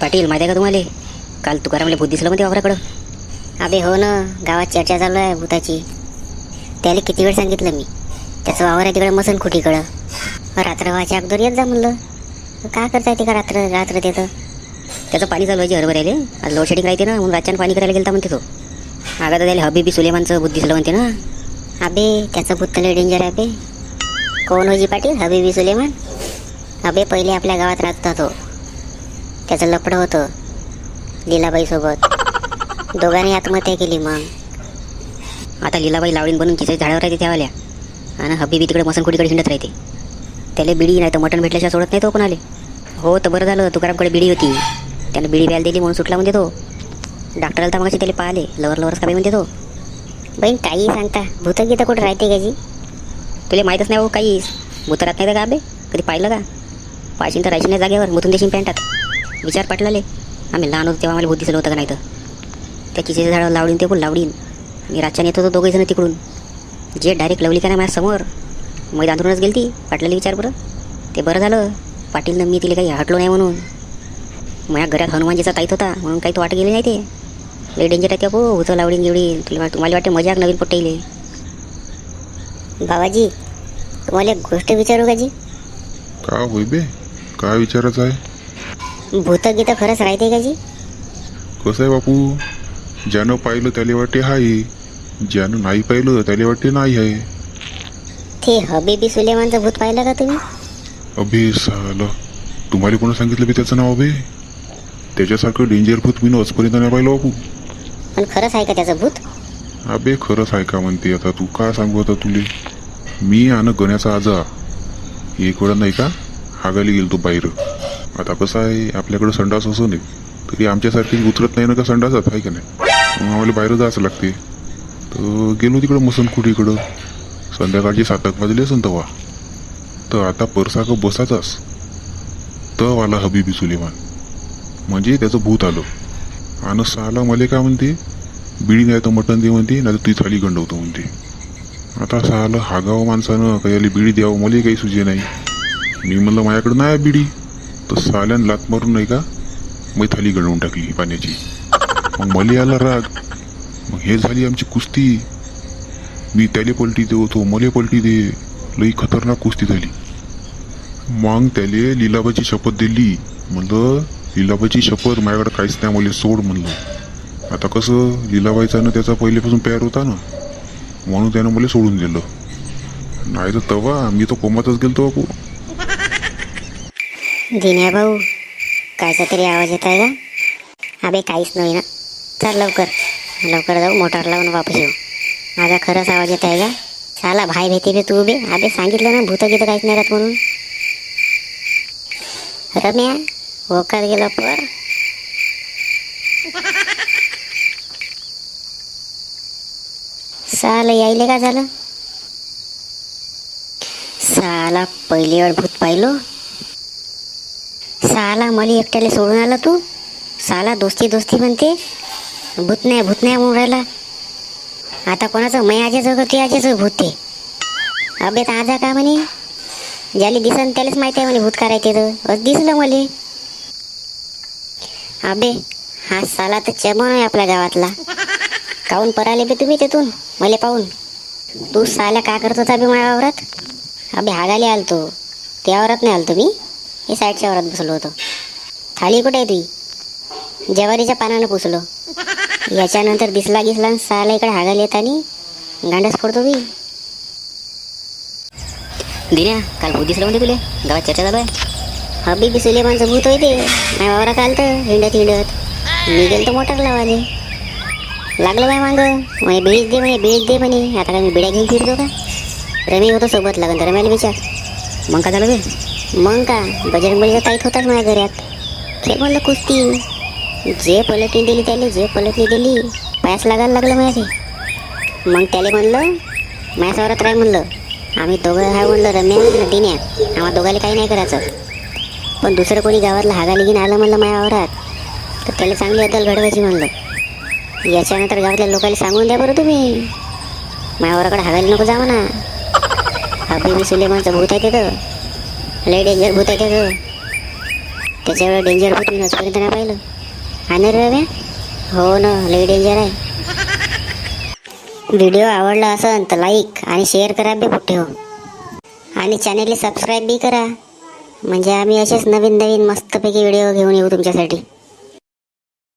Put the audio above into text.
पाटील माहिती आहे का तुम्हाला? काल तुकारामला भूत दिसलं म्हणते वावराकडं. अबे हो ना. गावात चर्चा चालू आहे भूताची. त्याला किती वेळ सांगितलं मी. त्याचं वावर आहे तिकडं मसन खुटीकडं. रात्र व्हायच्या अगोदर येत जा म्हणलं. का करता येते का रात्र रात्र तर त्याचं पाणी चालवायचे हरभर राहिले आज लोड शेडिंग राहते ना म्हणून रातच्यानं पाणी करायला गेलता म्हणते तो. आगा तर त्याला हबीबी सुलेमानचं भूत दिसलं म्हणते ना. अबे त्याचं भूत लय डेंजर आहे बे कोण होजी पाटील? हबीबी सुलेमान? अबे पहिले आपल्या गावात राहता तो. त्याचं लपडं होतं. लीलाबाईसोबत. दोघांनी आत्महत्या केली मग. आता लीलाबाई लावडीन बनून चिचे झाडावर राहते त्यावाल्या आणि हबीबी तिकडे मसनकुडीकडे हिंडत राहते. त्याला बिडी नाही तर मटण भेटल्याशिवाय सोडत नाही तो कोणाले. हो तर बरं झालं. तुकारामकडे बिडी होती. त्यानं बिडी प्यायला दिली म्हणून सुटला म्हणते तो. डॉक्टरला तर मगाशी त्याला पाहिले. लवर लवरच का म्हणते तो. बहीण काही सांगता. भूतं गीतं कुठं राहते का जी? तुला माहीतच नाही हो काहीच भूतरात नाही तर का बे कधी पाहिलं का? पाहिजे तर राहायची नाही जागेवर. मुतून देशील पॅन्टात. विचार पाटलाले. आम्ही लहान होतो तेव्हा आम्हाला भूत दिसलं होतं का नाही तर? त्या चिचेचं झाडं लावडीन ते पण लावडीन. मी रातच्या येत होतो दोघे जण तिकडून. जे डायरेक्ट लवली का नाही माझ्यासमोर? मैदान अंतरूनच गेली ती पाटलाला विचार बरं. ते बरं झालं. पाटीलनं मी तिला काही हटलो नाही म्हणून. माझ्या घरात हनुमानजीचा ताईत होता म्हणून काही तो वाट गेली नाही ते. लई डेंजर आहे त्या हो होतं लावडीन गिवडीन. तुला वाट- तुम्हाला वाटते मजाक नवीन पट्टाईले बाबाजी तुम्हाला एक गोष्ट विचारू का जी? का होय बे? काय विचारायचं आहे? भूतं गीतं खरंच राहते का जी? कसं आहे बापू? ज्यानं पाहिलं त्याला वाटते हाय ज्यानं नाही पाहिलं त्याला वाटते नाही आहे ते हबीबी सुलेमानचं भूत पाहिलं का तुम्ही? अबे साला तुम्हाला कोणी सांगितलं बे त्याचं नाव अबे त्याच्यासारखं डेंजर भूत मी आजपर्यंत नाही पाहिलं बापू. पण खरंच आहे का त्याचं भूत? अबे खरंच आहे का म्हणते आता? तू का सांगू आता तुले? मी आणि गण्याचा आजा. एक वेळा नाही का? हागायला गेलतो बाहेर. आता कसं आहे आपल्याकडं संडास असू नये तरी आमच्यासारखी उतरत नाही ना का संडासात आहे का नाही? मग आम्हाला बाहेर जायचं लागते तर गेलो तिकडं मसनकुटीकडं संध्याकाळची सात एक वाजले असन तेव्हा तर आता परसाक बसाचाच. तर आला हबीबी सुलेमान. म्हणजे त्याचं भूत आलं. आणि साला मला काय म्हणते? बिडी नाही तर मटण दे म्हणते नाही तर ती थाली गंडवतो म्हणते. आता सालं हागाव माणसानं काही आली बिडी द्यावं मला काही सुजे नाही. मी म्हणलं माझ्याकडं नाही आहे बिडी तर साल्यान लात मारून नाही का? मी थाली गळवून टाकली पाण्याची. मग मले आला राग. मग हे झाली आमची कुस्ती. मी त्याले पलटी देतो मले पलटी दे. लई खतरनाक कुस्ती झाली. मग त्याले लिलाबाची शपथ दिली. म्हणलं लिलाबाची शपथ माझ्याकडे काहीच नाही मला सोड म्हणलं. आता कसं? लिलाबाईचा त्याचा पहिल्यापासून प्यार होता ना. म्हणून त्यानं मला सोडून दिलं. नाही तर तवा मी तो कोमातच गेलो तो दिन्या भाऊ कायचा तरी आवाज येत आहे का? अबे काहीच नाही ना. चल लवकर. लवकर जाऊ मोटार लावून वापस येऊ. माझा खरंच आवाज येत आहे का? चाला भाई भेटे बे तू बे. अबे सांगितलं ना भूत गीत काहीच नाही राहत म्हणून. रम्या वकार गेला पर. साला यायले का झालं? साला पहिली वेळ भूत पाहिलो. साला मला एकट्याला सोडून आला तू? साला दोस्ती दोस्ती म्हणते. भूत नाही भूत नाही म्हणून राहिला. आता कोणाचं? मै आजेचं का ते आजेचं? भूत ते अबे तर आजा का म्हणे? ज्याला दिसन त्यालाच माहिती आहे म्हणे भूत करायचे तर असं दिसलं मले. अबे हा साला तर चमन आहे आपल्या गावातला. काऊन पराले बे तुम्ही तिथून? मले पाहून. तू साला का करत होता बे माझ्या वावरात? अबे हागाले आलतो. त्या वावरात नाही आलतो मी. हे साईडच्या वरात बसलो होतो. थाळी कुठे आहे तुझी जवारीच्या पानानं पुसलो. याच्यानंतर दिसला गिसला साला इकडे हागायला येत आणि गांडस फोडतो मी दिन्या काल भूत दिसलं म्हणते तुला. गावात चर्चा चालू आहे. हबीबी सुलेमानचं भूत होते वावरा काल तर हिंडत हिंडत. मी गेलो मोटर लावाले लागलं बाय मांग. म्हणे बिळीच दे म्हणे बिळीच दे म्हणे. आता काय मी बिड्या घेऊन फिरतो का? रमी होतो सोबत लागन तर रम्याला विचार. मग काय झालं बे? मग का? बजरंगबलीचा ताईत होताच माझ्या घरात. खेळ म्हणलं कुस्ती. जे पलटणी दिली त्याला जे पलटणी दिली पायास लागायला लागलं माझ्या मग त्याला म्हणलं माझ्या सवरात राय म्हणलं. आम्ही दोघं हा म्हणलं रम्या आणि दिन्या आम्हा दोघाला काही नाही करायचं. पण दुसरं कोणी गावातलं हागा घेऊन आलं म्हणलं माझ्या आवरात तर त्याला चांगली अदल घडवायची म्हणलं. याच्यानंतर गावातल्या लोकांना सांगून द्या बरं तुम्ही. माझ्या वावराकडे हागायला नको जा म्हणा. हबीबी सुलेमानचं भूत आहे तिथं. लय डेंजर भूत आहे त्याचं. त्याच्यावर डेंजर भूत मी आजपर्यंत नाही पाहिलं. आणि ना रे रव्या हो ना लई डेंजर आहे. व्हिडिओ आवडला असेल तर लाईक आणि शेअर करा बे कुठे हो. आणि चॅनेलला सबस्क्राईब बी करा. म्हणजे आम्ही असेच नवीन नवीन मस्तपैकी व्हिडिओ घेऊन येऊ तुमच्यासाठी.